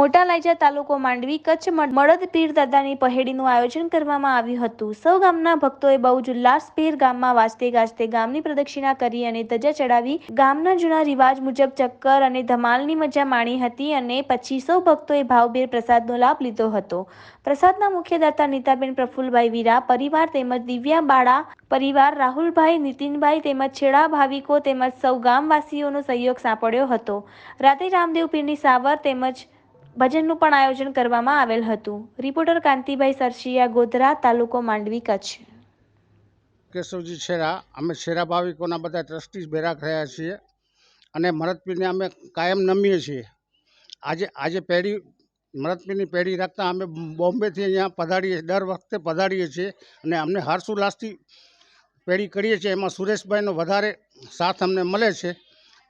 મોટા લાઈજા તાલુકો માંડવી કચ્છ મળદ પીર દાદાની પહેડીનું આયોજન કરવામાં આવ્યું હતું. સૌ ગામના ભક્તોએ બહુ જ ઉલ્લાસભેર ગામમાં વાજતે ગાજતે ગામની પ્રદક્ષિણા કરી અને ધજા ચડાવી ગામના જૂના રિવાજ મુજબ ચક્કર અને ધમાલની મજા માણી હતી અને પછી સૌ ભક્તોએ ભાવભેર પ્રસાદનો લાભ લીધો હતો. પ્રસાદના મુખ્યદાતા નીતાબેન પ્રફુલભાઈ વીરા, પરિવાર તેમજ દિવ્યા બાળા પરિવાર રાહુલભાઈ, નીતિનભાઈ તેમજ છેડા ભાવિકો તેમજ સૌ ગામવાસીઓનો સહયોગ સાંપડ્યો હતો. રાતે રામદેવ પીરની સાવર તેમજ ભજનનું પણ આયોજન કરવામાં આવેલ હતું. રિપોર્ટર કાંતિભાઈ સરસિયા, ગોધરા તાલુકો માંડવી, કચ્છ. કેશવજી છેરા, અમે છેરા ભાવિકોના બધા ટ્રસ્ટી ભેરા થયા છીએ અને મરદપીરને અમે કાયમ નમીએ છીએ. આજે આજે પેઢી, મરદપીરની પેઢી રાખતા અમે બોમ્બેથી અહીંયા પધારીએ દર વખતે પધારીએ છીએ અને અમને હર્ષોલ્લાસથી પેઢી કરીએ છીએ. એમાં સુરેશભાઈનો વધારે સાથ અમને મળે છે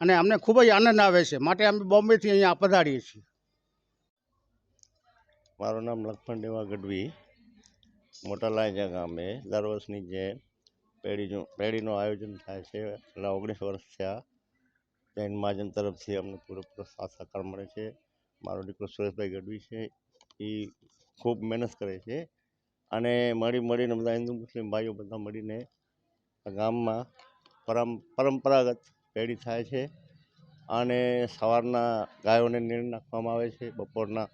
અને અમને ખૂબ જ આનંદ આવે છે. માટે અમે બોમ્બેથી અહીંયા પધારીએ છીએ. મારું નામ લક્ષ્મણ દેવા ગઢવી. મોટા લાંજા ગામે દર વર્ષની જેમ પેઢીનું પેઢીનું આયોજન થાય છે. છેલ્લા ઓગણીસ વર્ષ થયા જૈન મહાજન તરફથી અમને પૂરેપૂરો સાથ સહકાર મળે છે. મારો દીકરો સુરેશભાઈ ગઢવી છે. એ ખૂબ મહેનત કરે છે અને મળી મળીને બધા હિન્દુ, મુસ્લિમ ભાઈઓ બધા મળીને ગામમાં પરમ, પરંપરાગત પેઢી થાય છે અને સવારના ગાયોને નીર નાખવામાં આવે છે, બપોરના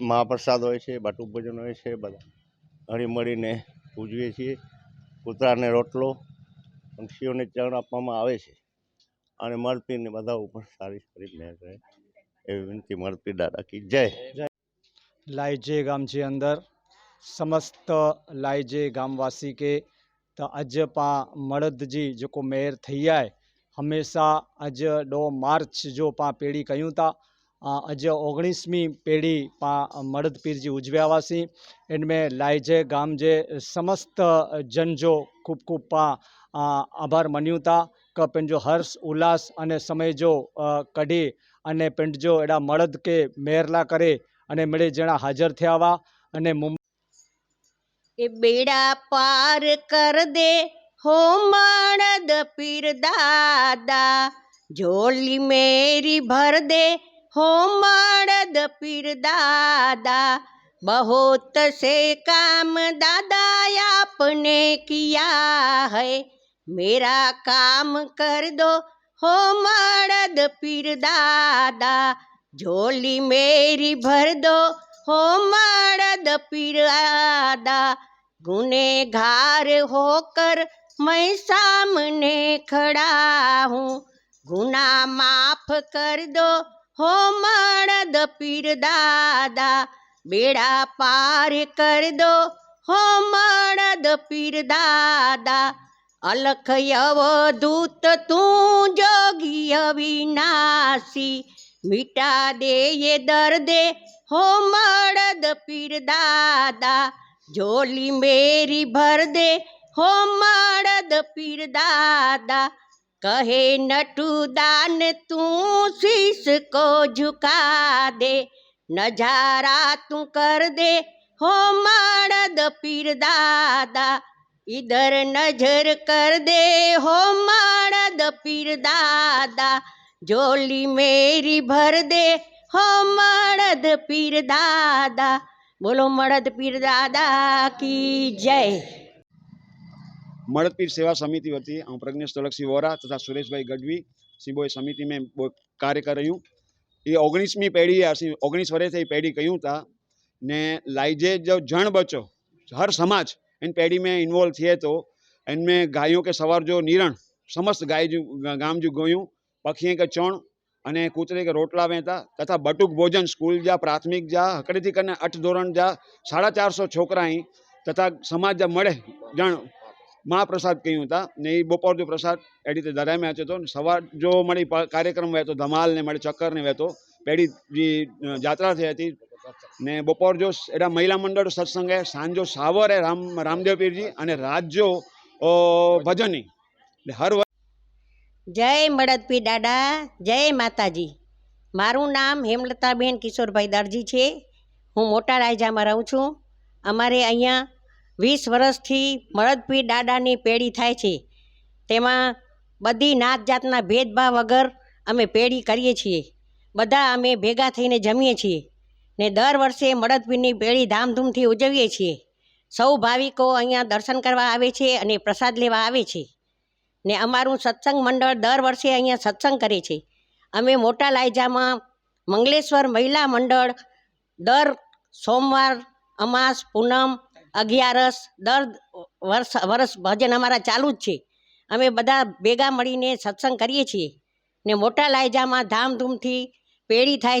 મહાપ્રસાદ હોય છે, બાટુ ભોજન હોય છે, બધા. હળી મળીને ઉજવીએ છીએ. કૂતરાને રોટલો પક્ષીઓને ચરણ આપવામાં આવે છે. અને મળતીને બધા ઉપર સારી સારી મહેર રહે. એવી વિનંતી મળતી દાદા કી જય. જય લાઈજે ગામજી અંદર. સમસ્ત લાયજે ગામવાસી કે તો અજ પા મળદજી जेको મેર થઈ જાય હંમેશા અજ ડો માર્ચ જો પા પેઢી કહ્યું તા આજે ઓગણીસમી પેઢી પા, મડદ પીરજી ઉજવ્યાવાસી. એનમેં લાયજે ગામજે સમસ્ત જનજો ખૂબ ખૂબ પા આભાર મન્યુતા ક પેંજો હર્ષ, ઉલ્લાસ અને સમયજો કઢી અને પેંડજો એડા મળદ કે મેરલા કરે અને મળે જણા હાજર થયાવા અને મુંબઈ એ બેડા પાર કર દે હો મણદ પીર દાદા. જોલી મેરી ભર દે हो मर्द पीर दादा बहुत से काम दादा आपने किया है मेरा काम कर दो हो मर्द पीर दादा झोली मेरी भर दो हो मर्द पीर दादा गुनेगार होकर मैं सामने खड़ा हूँ गुना माफ कर दो હો મળદ પીર દાદા, બેડા પાર કર દો. હો મળદ પીર દાદા, અલખ અવધૂત તું જોગી અવિનાશી. મીટા દે એ દર્દે હો મળદ પીર દાદા જોલી મેરી ભર દે. હો મળદ પીર દાદા કહે નટુ દાન તું શીશ કો ઝુકા દે, નજારા તું કર દે હો માણદ પીર દાદા ઇધર નજર કર દે હો માણદ પીર દાદા જોલી મેરી ભર દે હો મળદ પીર દાદા, બોલો મળદ પીર દાદા કી જય. મળતપીર સેવા સમિતિ વતી હું પ્રજ્ઞેશ તુલસી વોરા તથા સુરેશભાઈ ગઢવી, સિંબોએ સમિતિ મેં કાર્ય કર્યું. એ ઓગણીસમી પેઢી ઓગણીસ વર્ષે એ પેઢી કહ્યું હતા ને લાઈજે જો જણ બચો, હર સમાજ, એન પેઢી મેં ઇન્વોલ્વ થઈએ તો એનમેં ગાયો કે સવાર જો નિરણ, સમસ્ત ગાય ગામ જો ગયું પક્ષીએ કે ચણ અને કૂતરે કે રોટલા વહેતા તથા બટુક ભોજન સ્કૂલ જા, પ્રાથમિક જા, હકડેથી કરીને અઠ ધોરણ જા, સાડા ચારસો છોકરા અહીં તથા સમાજ મળે જણ મહાપ્રસાદ કહ્યું હતા. ને એ બપોર જો પ્રસાદ એ રીતે વહેતો હતો. સવાર જો મળી કાર્યક્રમ વહેતો ધમાલ ને મળી ચક્કરને વહેતો પેઢી જે જાત્રા થઈ હતી. ને બપોર જો એડા મહિલા મંડળ સત્સંગે સાંજો સાવરે રામ, રામદેવ પીરજી અને રાજ્યો ભજની. એટલે હર જય મળદપી દાદા, જય માતાજી. મારું નામ હેમલતાબેન કિશોરભાઈ દરજી છે. હું મોટા રાયજામાં રહું છું. અમારે અહીંયા વીસ વર્ષથી મળદપીર દાદાની પેઢી થાય છે. તેમાં બધી નાત જાતના ભેદભાવ વગર અમે પેઢી કરીએ છીએ. બધા અમે ભેગા થઈને જમીએ છીએ ને દર વર્ષે મળદપીરની પેઢી ધામધૂમથી ઉજવીએ છીએ. સૌ ભાવિકો અહીંયા દર્શન કરવા આવે છે અને પ્રસાદ લેવા આવે છે ને અમારું સત્સંગ મંડળ દર વર્ષે અહીંયા સત્સંગ કરે છે. અમે મોટા લાયજામાં મંગલેશ્વર મહિલા મંડળ દર સોમવાર અમાસ પૂનમ અગિયારસ દર વર્ષ વર્ષ ભજન અમારા ચાલુ જ છે. અમે બધા ભેગા મળીને સત્સંગ કરીએ છીએ ને મોટા લાયજામાં ધામધૂમથી પેઢી થાય છે.